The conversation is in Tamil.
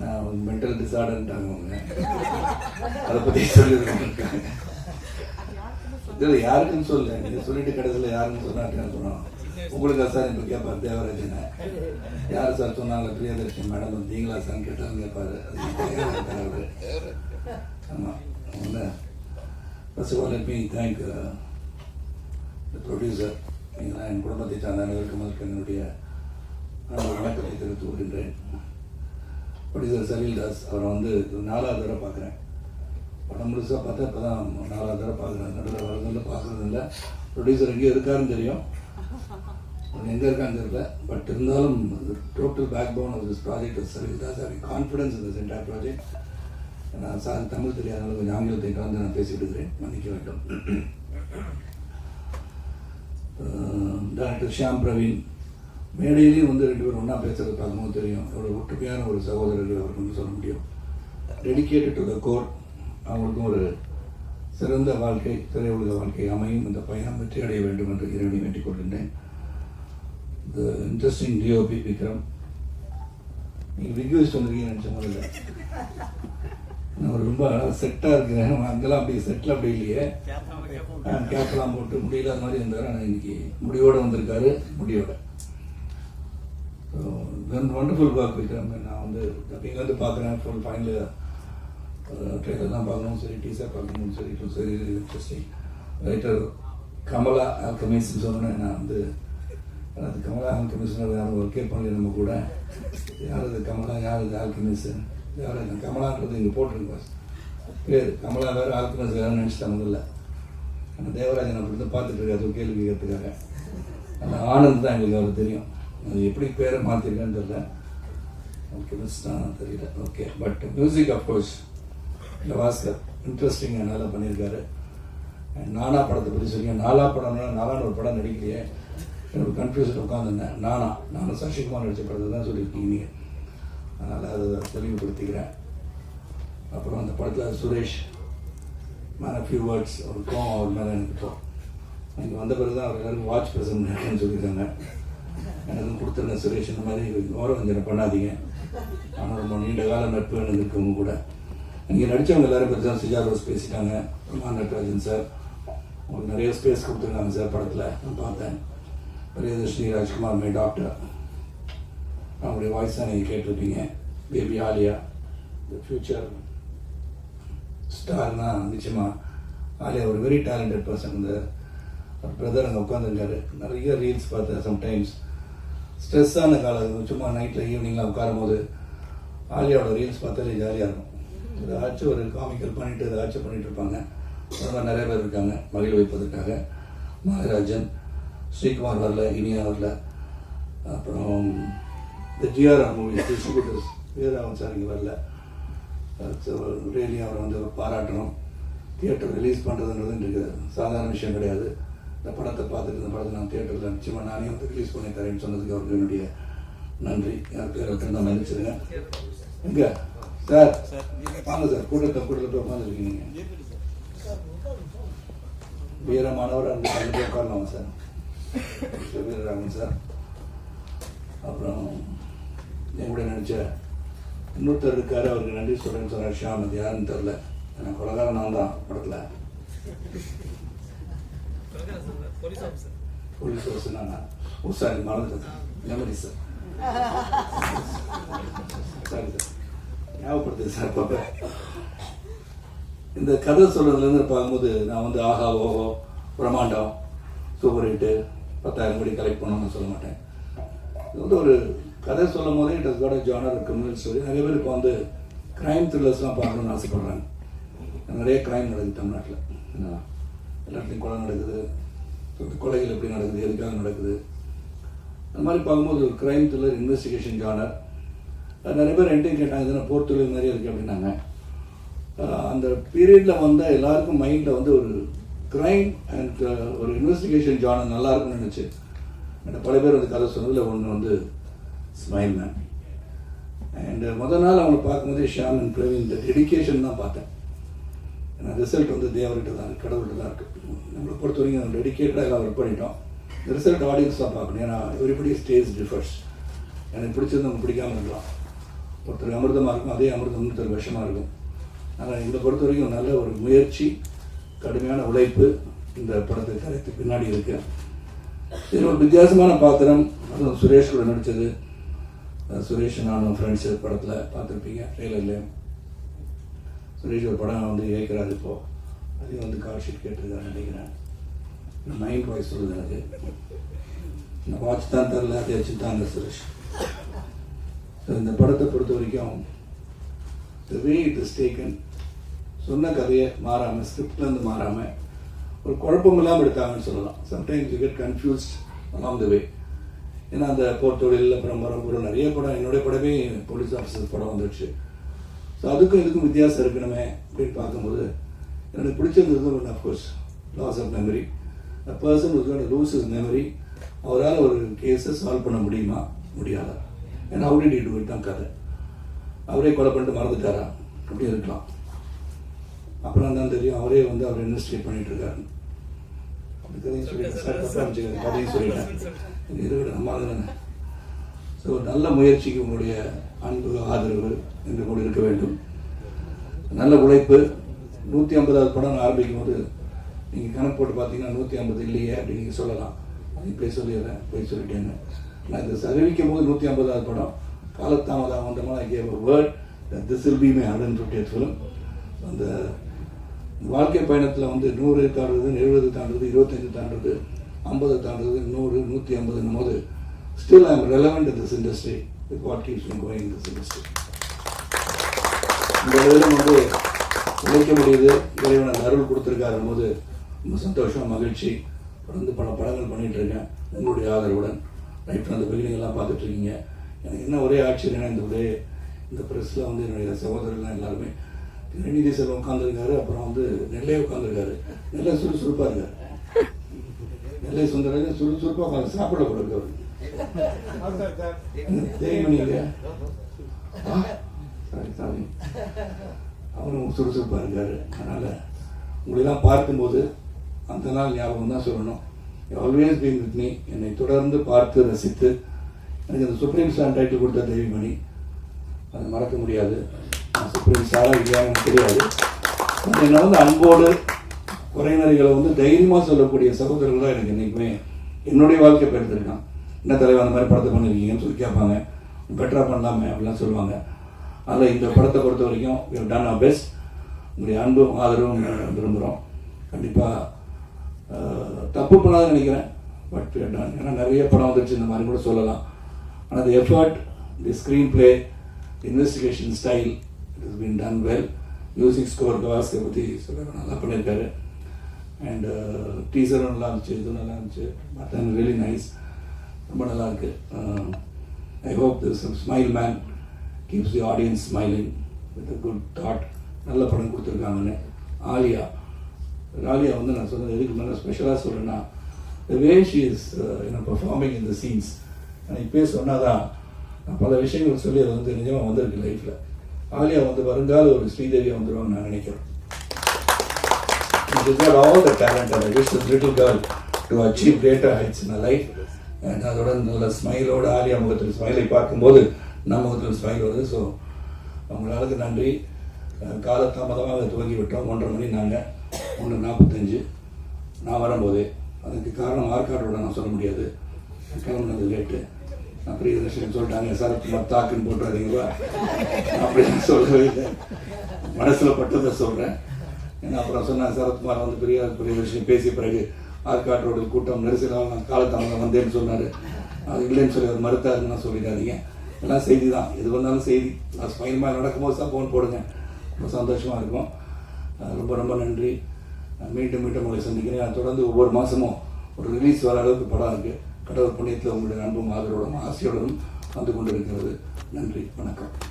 நான் மென்டல் டிசார்டர்ன்ட்டாங்க அவங்க அதை பற்றி சொல்லியிருக்காங்க இல்லை யாருக்குன்னு சொல்ல நீங்கள் சொல்லிட்டு கடைசியில் யாருன்னு சொன்னாட்டுன்னு சொன்னோம். உங்களுக்கு சார் இப்போ கேட்பார் தேவராஜனை யார் சார் சொன்னாங்க? பிரியதர்ஷன் மேடம் வந்தீங்களா சார்? கேட்டாலும் கேட்பாரு ஆமாம் ஒன்று first of all let me thank producer நீங்களாம் என் குடும்பத்தை சார்ந்த அனைவருக்கும் என்னுடைய வணக்கத்தை தெரிவித்து வருகின்றேன் ப்ரொடியூசர் சலீல் தாஸ் அவரை வந்து நாலாவது தடவை பார்க்குறேன். படம் முழுசாக பார்த்தா இப்போ தான் நாலாவது தடவை பார்க்குறேன். நடுவில் வரதுல பார்க்குறது இல்லை. ப்ரொடியூசர் எங்கேயோ இருக்காருன்னு தெரியும். அவர் எங்கே இருக்கான்னு தெரியல. பட் இருந்தாலும் total backbone of this project Salil Das having confidence இந்த சென்டர் ப்ராஜெக்ட் நான் சார் தமிழ் தெரியாதனால கொஞ்சம் ஆங்கிலத்தை கலந்து நான் பேசிட்டு இருக்கிறேன். மன்னிக்க வேண்டும். டாக்டர் ஷியாம் பிரவீன். மேடையிலையும் வந்து ரெண்டு பேரும் ஒன்றா பேசுறது பார்க்கும்போது தெரியும். எவ்வளோ ஒற்றுமையான ஒரு சகோதரர்கள் அவருக்கு வந்து சொல்ல முடியும். டெடிக்கேட்டட் டு த கோர் அவங்களுக்கும் ஒரு சிறந்த வாழ்க்கை திரையுலக வாழ்க்கை அமையும். இந்த பயணம் வெற்றி அடைய வேண்டும் என்று இறைவனை வேண்டிக் கொள்கின்றேன். The interesting DOP Vikram. நீங்கள் ரிக்வெஸ்ட் வந்திருக்கீங்கன்னு நினச்ச முதல்ல நான் ரொம்ப செட்டாக இருக்கிறேன். அங்கெல்லாம் அப்படி செட்டில் அப்படி இல்லையே. கேப்லாம் போட்டு முடியல மாதிரி இருந்தார். ஆனால் இன்னைக்கு முடிவோட வந்திருக்காரு. முடியோட. ஒண்டர்ஃபுல் ஒர்க் விக்ரம் நான் வந்து இங்கே வந்து பார்க்குறேன். ஃபுல் ஃபைனல் ட்ரெய்லர்லாம் பார்க்கணும் சரி டீசர் பார்க்கணும் சரி இப்போ சரி இன்ட்ரெஸ்டிங் ரைட்டர் கமலா ஆல்கமிஸ்ன்னு சொன்னேன். நான் வந்து அது கமலா ஆல்கமிஸ்னு யாரும் ஒர்க்கே பண்ணல நம்ம கூட. யார் இது கமலா யார் இது ஆல்கமிஸ் யார் இது கமலான்றது இங்கே போட்டிருக்கு பேர். கமலா வேறு ஆல்கமிஸ் வேறு நினச்சிட்டேன் முதல்ல. ஆனால் தேவராஜன் அப்படி தான் பார்த்துட்டு இருக்காரு. கேள்வி கேட்கறதுக்காக. அந்த ஆனந்த் தான் எங்களுக்கு அவர் தெரியும். அது எப்படி பேரை மாற்றிருக்கான்னு தெரியல. ஓகே தெரியல. ஓகே பட் மியூசிக் அஃப்கோர்ஸ் இந்த பாஸ்கர் இன்ட்ரெஸ்டிங்காக நல்லா பண்ணியிருக்காரு. நானா படத்தை பற்றி சொல்லிங்க நாலா படம்னா நாலான ஒரு படம் நடிக்கலையே. எனக்கு கன்ஃபியூஷன் உட்காந்துருந்தேன் நானா. நானும் சசிகுமார் நடித்த படத்தை தான் சொல்லியிருக்கீங்க நீங்கள் அதனால் அதை தெளிவுபடுத்திக்கிறேன். அப்புறம் அந்த படத்தில் சுரேஷ் மேலே ஃபியூ வேர்ட்ஸ் ஒரு கோவம் அவர் மேலே எனக்கு இப்போ இங்கே வந்த பிறகு தான் அவர் எல்லாருக்கும் வாட்ச் பிரசன்ட் சொல்லியிருக்காங்க. எனக்கும் கொடுத்துருங்க சுரேஷ் இந்த மாதிரி ஓரவஞ்சனை பண்ணாதீங்க. ஆனால் ரொம்ப நீண்ட கால நட்பு எனக்கு இருக்கவங்க கூட. இங்கே நடித்தவங்க எல்லாரும் பற்றி தான் சுஜா ரோஸ் பேசிட்டாங்க. ரமா நட்ராஜன் சார். உங்களுக்கு நிறைய ஸ்பேஸ் கொடுத்துருக்காங்க சார் படத்தில். நான் பார்த்தேன். பிரியதர்ஷினி ராஜ்குமார் மை டாக்டர் அவங்களுடைய வாய்ஸ் தான் நீங்கள் கேட்டிருப்பீங்க. பேபி ஆலியா. த ஃபியூச்சர் ஸ்டார்னா நிச்சயமாக ஆலியா ஒரு வெரி டேலண்டட் பர்சன் இந்த பிரதர் அங்கே உட்காந்துருக்காரு நிறைய ரீல்ஸ் பார்த்தேன் சம்டைம்ஸ் ஸ்ட்ரெஸ்ஸான காலம். சும்மா நைட்டில் ஈவினிங்லாம் உட்காரும் போது ஆலியாவோட ரீல்ஸ் பார்த்தாலே ஜாலியாக இருக்கும். ஏதாச்சும் ஒரு காமிக்கல் பண்ணிட்டு ஏதாச்சும் பண்ணிட்டு இருப்பாங்க. அந்த மாதிரி நிறைய பேர் இருக்காங்க மகிழ் வைப்பதற்காக. மகராஜன் ஸ்ரீகுமார் வரல இனியா வரல. அப்புறம் இந்த GRR movies distributors Veeraravan sir இங்கே வரல. ரியலி அவரை வந்து பாராட்டணும். தியேட்டர் ரிலீஸ் பண்ணுறதுன்றது இன்றைக்கு சாதாரண விஷயம் கிடையாது. இந்த படத்தை பார்த்துட்டு இந்த படத்தை நான் தேட்டரில் நிச்சயமாக நானே வந்து ரிலீஸ் பண்ணி தரேன்னு சொன்னதுக்கு அவருக்கு என்னுடைய நன்றி. யார் பேர் வச்சுருந்தா மன்னிச்சிருங்க எங்க? சார். வாங்க சார். கூட்டத்தை கூட்டத்தில் உட்காந்துருக்கீங்க நீங்கள் வீரமானவர் அந்த கல்வி உட்காரலாம் சார்? வீரராமன் சார். அப்புறம் என் கூட நினச்ச இன்னொருத்தர் இருக்காரு. அவருக்கு நன்றி சொல்கிறேன்னு சொன்னார். ஷியாம். அது யாருன்னு தெரில. எனக்கு கொலகாரம் நான் தான் படத்தில். போலீஸ் ஆஃபீஸர் நான் ஓ சாரி மறந்துட்டேன். மெமரி சார் சாரி சார் ஞாபகப்படுத்துது சார் பாப்பா இந்த கதை சொல்கிறதுலேருந்து பார்க்கும்போது நான் வந்து ஆஹா ஓஹோ பிரம்மாண்டம் சூப்பர் ஹிட்டு பத்தாயிரம் கோடி கலெக்ட் பண்ணணும்னு சொல்ல மாட்டேன். இது வந்து ஒரு கதை சொல்லும் போதே it is got genre criminal story நிறைய பேர் இப்போ வந்து க்ரைம் த்ரில்லர்ஸ்லாம் பார்க்கணும்னு ஆசைப்படுறாங்க. நிறைய க்ரைம் நடக்குது தமிழ்நாட்டில். எல்லாத்தையும் கொலை நடக்குது. கொலைகள் எப்படி நடக்குது? எதுக்காக நடக்குது? அந்த மாதிரி பார்க்கும்போது ஒரு க்ரைம் த்ரில்லர் இன்வெஸ்டிகேஷன் ஜானர் நிறைய பேர் என்கிட்ட கேட்டாங்க. இதெல்லாம் போர் தொழில் மாதிரியே இருக்குது அப்படின்னாங்க. அந்த பீரியடில் வந்த எல்லாருக்கும் மைண்டில் வந்து ஒரு க்ரைம் அண்ட் ஒரு இன்வெஸ்டிகேஷன் ஜானர் நல்லா இருக்கும்னு நினச்சி. பல பேர் வந்து கதை சொன்னதில் ஒன்று வந்து ஸ்மைல் மேன் அண்ட் முதல் நாள் அவங்களை பார்க்கும்போதே ஷியாம் அண்ட் பிரவீன் இந்த டெடிக்கேஷன் தான் பார்த்தேன். ஏன்னா ரிசல்ட் வந்து தேவர்கிட்ட தான் கடவுள்கிட்ட தான் இருக்குது நம்மளை பொறுத்த வரைக்கும் டெடிக்கேட்டடாக எல்லாம் ஒர்க் பண்ணிட்டோம். இந்த ரிசல்ட் ஆடியன்ஸ் தான் பார்க்கணும். ஏன்னா எவ்ரிபடி ஸ்டேஜ் டிஃபர்ஸ் எனக்கு பிடிச்சது பிடிக்காமல் இருக்கலாம். ஒருத்தர் அமிர்தமாக இருக்கும் அதே அமிர்தம் ஒருத்தர் விஷமாக இருக்கும். ஆனால் இதை பொறுத்த வரைக்கும் நல்ல ஒரு முயற்சி கடுமையான உழைப்பு இந்த படத்தை கரைத்து பின்னாடி இருக்கு. இது ஒரு வித்தியாசமான பாத்திரம். அதுவும் சுரேஷ் கூட நடித்தது சுரேஷ் நானும் ஃப்ரெண்ட்ஸு படத்தில் பார்த்துருப்பீங்க. ட்ரெய்லர்லேயும் சுரேஷ் ஒரு படம் வந்து இயக்கிறாரு இப்போது அதையும் வந்து கால் ஷீட் கேட்டிருக்காரு நினைக்கிறேன். மைண்ட் வாய்ஸ் சொல்லுது எனக்கு. நான் வாட்ச் தான் தெரில அதை வச்சு தாங்க சுரேஷ். ஸோ இந்த படத்தை பொறுத்த வரைக்கும் the way it is taken சொன்ன கதையை மாறாமல் ஸ்கிரிப்ட்லேருந்து மாறாமல் ஒரு குழப்பம் இல்லாமல் எடுத்தாங்கன்னு சொல்லலாம். Sometimes you get confused along the way ஏன்னா அந்த போர்த்தொழில் அப்புறம் மரம்புரம் நிறைய படம் என்னுடைய படமே போலீஸ் ஆஃபீஸர் படம் வந்துடுச்சு ஸோ அதுக்கும் இதுக்கும் வித்தியாசம் இருக்கணுமே அப்படின்னு பார்க்கும்போது. எனக்கு பிடிச்சிருந்தது ஒன்று of course loss of memory a person was lose his memory அவரால் ஒரு கேஸை சால்வ் பண்ண முடியுமா? முடியாதா. ஏன்னா ஹவு டிட் டூ தான் கதை. அவரே கொலை பண்ணிட்டு மறந்துட்டாரா? அப்படி இருக்கலாம். அப்புறம் தான் தெரியும் அவரே வந்து அவர் இன்வெஸ்டிகேட் பண்ணிட்டு இருக்காரு. கதையும் சொல்லிட்டேன் கதையும் சொல்லிட்டேன். இருக்கட்டும் நம்ம அதுதானே ஸோ நல்ல முயற்சிக்கு உங்களுடைய அன்பு ஆதரவு என்று கூட இருக்க வேண்டும். நல்ல உழைப்பு. நூற்றி ஐம்பதாவது படம் ஆரம்பிக்கும் போது நீங்கள் கணக்கு போட்டு பார்த்தீங்கன்னா நூற்றி ஐம்பது இல்லையே அப்படின்னு நீங்கள் சொல்லலாம். அது இப்படியே சொல்லிடுறேன் போய் சொல்லிட்டேன்னு. நான் இதை அறிவிக்கும் போது நூற்றி ஐம்பதாவது படம் காலத்தாமதம் வந்தமான I gave word this will be my hundred fifty film அந்த வாழ்க்கை பயணத்தில் வந்து நூறு தாண்டுறது எழுபது தாண்டுறது இருபத்தஞ்சு தாண்டுறது ஐம்பது தாண்டுறது நூறு நூற்றி ஐம்பதுன்னும் போது still I am relevant this industry with what keeps me going this industry இந்த இதிலும் வந்து உழைக்க முடியுது. இறைவன் அருள் கொடுத்துருக்காரு போது ரொம்ப சந்தோஷம் மகிழ்ச்சி. தொடர்ந்து பல படங்கள் பண்ணிட்டு இருக்கேன். உங்களுடைய ஆதரவுடன். ரைட் அந்த பிகினிங்லாம் பார்த்துட்டு இருக்கீங்க. எனக்கு என்ன ஒரே ஆச்சரியம்னா இந்த ஒரே இந்த ப்ரெஸ்ஸில் வந்து என்னுடைய சகோதரர்லாம் எல்லாருமே திருநீதி செல்வம் உட்காந்துருக்காரு அப்புறம் வந்து நெல்லையே உட்காந்துருக்காரு நெல்லை சுறுசுறுப்பாக இருக்காரு. நெல்லை சுந்தரராஜன் சுறுசுறுப்பாக உட்காந்து சாப்பிட கொடுக்காரு தேய்மணி இல்லையா சாரி அவரும் சுறுசுறுப்பாக இருக்காரு அதனால் உங்களெல்லாம் பார்க்கும்போது அந்த நாள் ஞாபகம் தான் சொல்லணும். ஆல்வேஸ் பீன் வித் மீ என்னை தொடர்ந்து பார்த்து ரசித்து எனக்கு அந்த சுப்ரீம் ஸ்டார் டைட்டில் கொடுத்த தேவிமணி. அதை மறக்க முடியாது. நான் சுப்ரீம் ஸ்டாராக இல்லையா தெரியாது. பட் என்னை வந்து அன்போடு குறைநிலைகளை வந்து தைரியமாக சொல்லக்கூடிய சகோதரர்களாக எனக்கு என்றைக்குமே என்னுடைய வாழ்க்கை பெருந்திருக்கான் என்ன தலைவர் அந்த மாதிரி படத்தை பண்ணிருக்கீங்கன்னு சொல்லி கேட்பாங்க. பெட்டராக பண்ணலாமே அப்படிலாம் சொல்லுவாங்க. அதில் இந்த படத்தை பொறுத்த வரைக்கும் வி டன் அ பெஸ்ட் உங்களுடைய அன்பும் ஆதரவும் விரும்புகிறோம் கண்டிப்பாக தப்பு பண்ணாதுன்னு நினைக்கிறேன். பட் டன் ஏன்னா நிறைய படம் வந்துருச்சு இந்த மாதிரி கூட சொல்லலாம். ஆனால் the effort the screenplay investigation style it is been done well music score கவாஸ்கை பற்றி சொல்ல நல்லா பண்ணியிருக்காரு. அண்ட் டீசரும் நல்லா இருந்துச்சு இதுவும் நல்லா இருந்துச்சு. பட் அண்ட் ரியலி நைஸ் ரொம்ப நல்லா இருக்கு. I hope this smile man keeps the audience smiling with a good thought நல்ல படம் கொடுத்துருக்காங்கன்னு. ஆலியா. ஆலியா வந்து நான் சொன்னது எதுக்கு மேலே ஸ்பெஷலாக சொல்கிறேன்னா த வே ஷி இஸ் என்ன பர்ஃபார்மிங் இன் த சீன்ஸ் நான் சொன்னால் தான் நான் பல விஷயங்கள் சொல்லி அது வந்து நிஜமாக வந்திருக்கு லைஃப்பில் ஆலியா வந்து வருங்கால ஒரு ஸ்ரீதேவியாக வந்துடுவாங்க நான் நினைக்கிறேன். She's got all the talent and I wish this little girl to achieve greater heights in her life. அதோட நல்ல ஸ்மைலோட ஆலியா முகத்தில் ஸ்மைலை பார்க்கும்போது நம்ம முகத்தில் ஸ்மைல் வருது. ஸோ அவங்களாளுக்கு நன்றி. அஹ் காலதாமதமாக துவங்கி விட்டோம் ஒன்றரை மணி நாங்கள் ஒன்று நாற்பத்தஞ்சு. நான் வரும்போதே. அதுக்கு காரணம் ஆற்காட்டோட நான் சொல்ல முடியாது. கிளம்புனது லேட்டு நான் பிரியதர்ஷன் சொல்லிட்டாங்க. சரத்குமார் தாக்குன்னு போட்டுறாதீங்களா அப்படி நான் சொல்லவே இல்லை. மனசில் பட்டதை சொல்கிறேன் ஏன்னா அப்புறம் சொன்னேன் சரத்குமார் வந்து பெரிய பெரிய விஷயம் பேசிய பிறகு ஆற்காட்டோட ரோடு கூட்டம் நெரிசலாக நான் காலத்தாமதம் வந்தேன்னு சொன்னார். அது இல்லைன்னு சொல்லி அவர் மறுத்தாருன்னு சொல்லிடாதீங்க. எல்லாம் செய்தி தான் எது வந்தாலும் செய்தி. நான் ஸ்மைல் மேலே நடக்கும்போது தான் ஃபோன் போடுங்க. ரொம்ப சந்தோஷமாக இருக்கும். ரொம்ப ரொம்ப நன்றி. மீண்டும் மீண்டும் உங்களை சந்திக்கிறேன். நான் தொடர்ந்து ஒவ்வொரு மாதமும் ஒரு ரிலீஸ் வர அளவுக்கு படம் இருக்குது கடவுள் புண்ணியத்தில் உங்களுடைய அன்பும் ஆதரவோடும் ஆசையோடும் வந்து கொண்டிருக்கிறது. நன்றி. வணக்கம்.